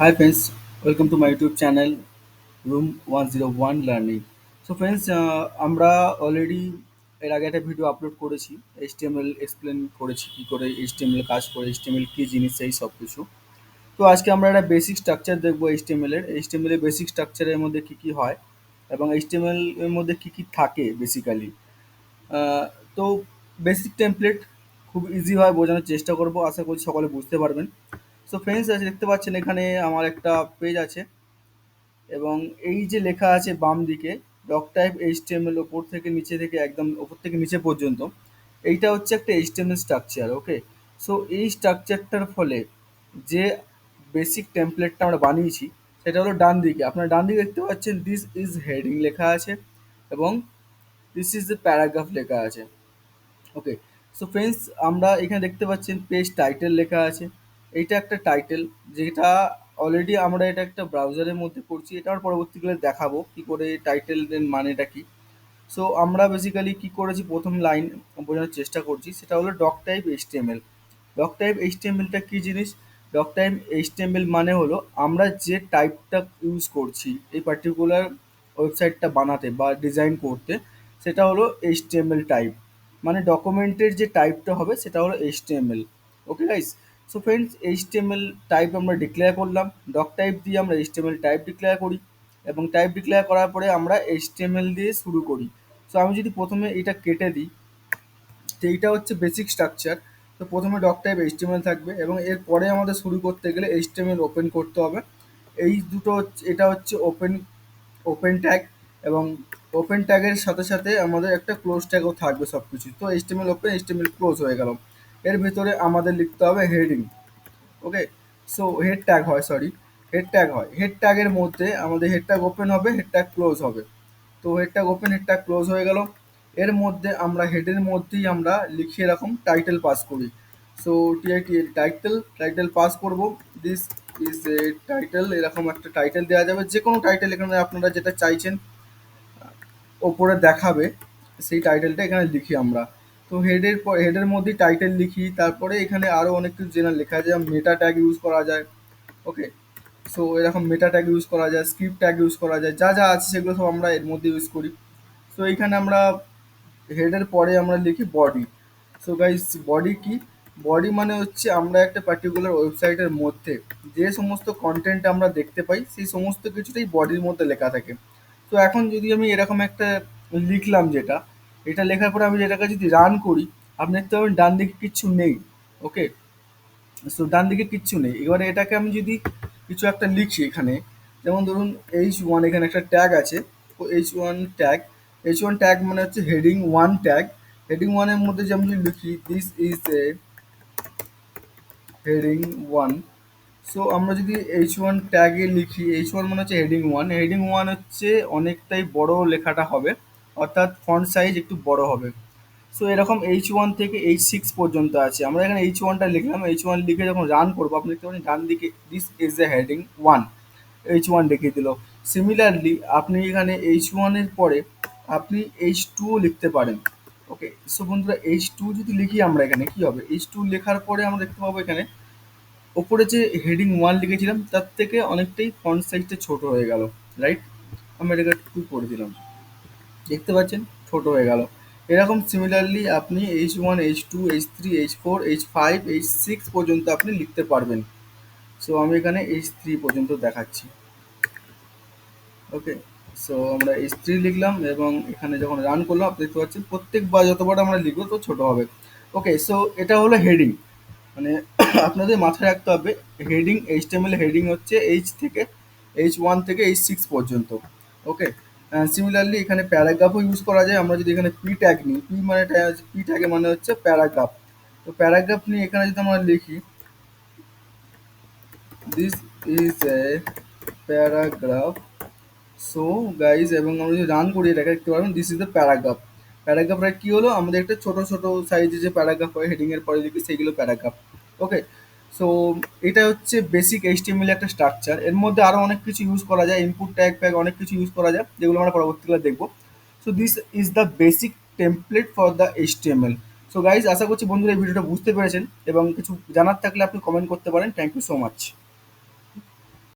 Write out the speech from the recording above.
Hi friends, welcome to my YouTube channel Room 101 Learning. So friends, uh, আমরা already এর আগে একটা video upload করেছি HTML এক্সপ্লেন করেছি কী করে HTML কাজ করে HTML কী জিনিস এই সব কিছু। তো আজকে আমরা একটা বেসিক স্ট্রাকচার দেখব HTML এর। HTML এর বেসিক স্ট্রাকচারের মধ্যে কী কী হয় এবং HTML এর মধ্যে কী কী থাকে বেসিক্যালি তো বেসিক টেমপ্লেট খুব ইজি হয় বোঝানোর চেষ্টা করব। আশা করছি সকলে বুঝতে পারবেন। সো ফ্রেন্ডস দেখতে পাচ্ছেন, এখানে আমার একটা পেজ আছে। এবং এই যে লেখা আছে বাম দিকে ডক টাইপ এইচটিএমএল ওপর থেকে নিচে থেকে একদম ওপর থেকে নিচে পর্যন্ত, এইটা হচ্ছে একটা এইচটিএমএল স্ট্রাকচার ওকে সো এই স্ট্রাকচারটার ফলে যে বেসিক টেমপ্লেটটা আমরা বানিয়েছি, সেটা হলো ডান দিকে। আপনারা ডান দিকে দেখতে পাচ্ছেন দিস ইজ হেডিং লেখা আছে এবং দিস ইজ দ্য প্যারাগ্রাফ লেখা আছে ওকে সো ফ্রেন্ডস আমরা এখানে দেখতে পাচ্ছেন পেজ টাইটেল লেখা আছে। এইটা একটা টাইটেল যেটা অলরেডি আমরা এটা একটা ব্রাউজারের মধ্যে করছি, এটা আমরা পরবর্তীকালে দেখাবো কি করে টাইটেলের মানেটা কি। সো আমরা বেসিক্যালি কি করেছি, প্রথম লাইন বোঝানোর চেষ্টা করছি, সেটা হলো doc type HTML doc type এইচটিএমএলটা কী জিনিস? ডক টাইপ এইচটিএমএল মানে হলো আমরা যে টাইপটা ইউজ করছি, এই পার্টিকুলার ওয়েবসাইটটা বানাতে বা ডিজাইন করতে, সেটা হলো এইচটিএমএল টাইপ মানে ডকুমেন্টের যে টাইপটা হবে, সেটা হলো HTML okay guys so friends HTML type আমরা ডিক্লেয়ার করলাম। ডক টাইপ দিয়ে আমরা এইচটিএমএল টাইপ ডিক্লেয়ার করি এবং টাইপ ডিক্লেয়ার করার পরে আমরা এইচটিএমএল দিয়ে শুরু করি। সো আমি যদি প্রথমে এটা কেটে দিই, তো এইটা হচ্ছে বেসিক স্ট্রাকচার তো প্রথমে ডক টাইপ এইচটিএমএল থাকবে এবং এরপরে আমাদের শুরু করতে গেলে এইচটিএমএল ওপেন করতে হবে। এই দুটো হচ্ছে, এটা হচ্ছে ওপেন ওপেন ট্যাগ এবং ওপেন ট্যাগের সাথে সাথে আমাদের একটা ক্লোজ ট্যাগও থাকবে সব কিছু তো এইচটিএমএল ওপেন এইচটিএমএল ক্লোজ হয়ে গেল। এর ভিতরে আমাদের লিখতে হবে heading okay so head tag হয় সরি হেড ট্যাগ হয়। হেড ট্যাগের মধ্যে আমাদের হেড ট্যাগ ওপেন হবে হেড ট্যাগ ক্লোজ হবে। তো head tag open head tag close হয়ে গেল। এর মধ্যে আমরা হেডের মধ্যেই আমরা লিখে এরকম টাইটেল পাস করি। So T I T L title title pass করব। দিস ইজ এ টাইটেল এরকম একটা টাইটেল দেওয়া যাবে। যে কোনো টাইটেল এখানে আপনারা যেটা চাইছেন ওপরে দেখাবে, সেই টাইটেলটা এখানে লিখি আমরা। তো হেডের পর হেডের মধ্যে টাইটেল লিখি, তারপরে এখানে আরও অনেক কিছু জেনার লেখা যায় মেটা ট্যাগ ইউজ করা যায় ওকে সো এরকম মেটা ট্যাগ ইউজ করা যায় স্ক্রিপ্ট ট্যাগ ইউজ করা যায়, যা যা আছে সেগুলো সব আমরা এর মধ্যে ইউজ করি। সো এইখানে আমরা হেডের পরে আমরা লিখি বডি সো গাইস বডি কি? বডি মানে হচ্ছে আমরা একটা পার্টিকুলার ওয়েবসাইটের মধ্যে যে সমস্ত কন্টেন্ট আমরা দেখতে পাই, সেই সমস্ত কিছুটাই বডির মধ্যে লেখা থাকে। তো এখন যদি আমি এরকম একটা লিখলাম যেটা এটা লেখার পরে আমি যেটাকে যদি রান করি আপনি দেখতে পাবেন ডান দিকে কিচ্ছু নেই ওকে সো ডান দিকে কিচ্ছু নেই। এবারে এটাকে আমি যদি কিছু একটা লিখি এখানে, যেমন ধরুন এইচ ওয়ান এখানে একটা ট্যাগ আছে, তো H one tag H one tag মানে হচ্ছে হেডিং ওয়ান ট্যাগ হেডিং ওয়ানের মধ্যে যে আমি যদি লিখি this is a heading one so আমরা যদি এইচ ওয়ান ট্যাগে লিখি এইচ ওয়ান মানে হচ্ছে হেডিং ওয়ান হেডিং ওয়ান হচ্ছে অনেকটাই বড় লেখাটা হবে। অর্থাৎ ফন্ট সাইজ একটু বড় হবে। সো এরকম এইচ ওয়ান থেকে এইচ সিক্স পর্যন্ত আছে। আমরা এখানে এইচ ওয়ানটা লিখলাম। এইচ ওয়ান লিখে যখন রান করব, আপনি দেখতে পারেন ডান দিকে this is a heading one H one লিখে দিল। সিমিলারলি আপনি এখানে এইচ ওয়ানের পরে আপনি এইচ টুও লিখতে পারেন। ওকে সো বন্ধুরা এইচ টু যদি লিখি আমরা এখানে, কি হবে? এইচ টু লেখার পরে আমরা দেখতে পাবো এখানে, ওপরে যে হেডিং ওয়ান লিখেছিলাম, তার থেকে অনেকটাই ফন্ট সাইজটা ছোট হয়ে গেল। রাইট আমি এটাকে টু করে দিলাম। দেখতে পাচ্ছেন, ছোট হয়ে গেল। এরকম সিমিলারলি আপনি H one H two H three H four H five H six পর্যন্ত আপনি লিখতে পারবেন। সো আমি এখানে এইচ থ্রি পর্যন্ত দেখাচ্ছি। ওকে সো আমরা এইচ থ্রি লিখলাম এবং এখানে যখন রান করলাম দেখতে পাচ্ছেন প্রত্যেকবার যতবার আমরা লিখব তো ছোট হবে। ওকে সো এটা হলো হেডিং মানে আপনাদের মাথায় রাখতে হবে হেডিং এইচ এইচটিএমএল হেডিং হচ্ছে এইচ থেকে এইচ ওয়ান থেকে এইচ সিক্স পর্যন্ত। ওকে সিমিলারলি এখানে প্যারাগ্রাফও ইউজ করা যায়। আমরা যদি এখানে পি ট্যাগ নিই পি মানে পি ট্যাগে মানে হচ্ছে প্যারাগ্রাফ তো প্যারাগ্রাফ নিয়ে এখানে যদি আমরা লিখি this is a paragraph so guys এবং আমরা যদি রান করি এটাকে, দেখতে পারবেন দিস ইজ দ্য প্যারাগ্রাফ প্যারাগ্রাফটা কী হলো? আমাদের একটা ছোটো ছোটো সাইজে যে প্যারাগ্রাফ হয় হেডিংয়ের পরে লিখি সেইগুলো প্যারাগ্রাফ ওকে সো এটা হচ্ছে বেসিক এইচটিএমএল একটা স্ট্রাকচার এর মধ্যে আরও অনেক কিছু ইউজ করা যায় ইনপুট ট্যাগ প্যাগ অনেক কিছু ইউজ করা যায়, যেগুলো আমরা পরবর্তীকালে দেখব। So this is the basic template for the HTML so guys আশা করছি বন্ধুরা এই ভিডিওটা বুঝতে পেরেছেন এবং কিছু জানার থাকলে আপনি কমেন্ট করতে পারেন। Thank you so much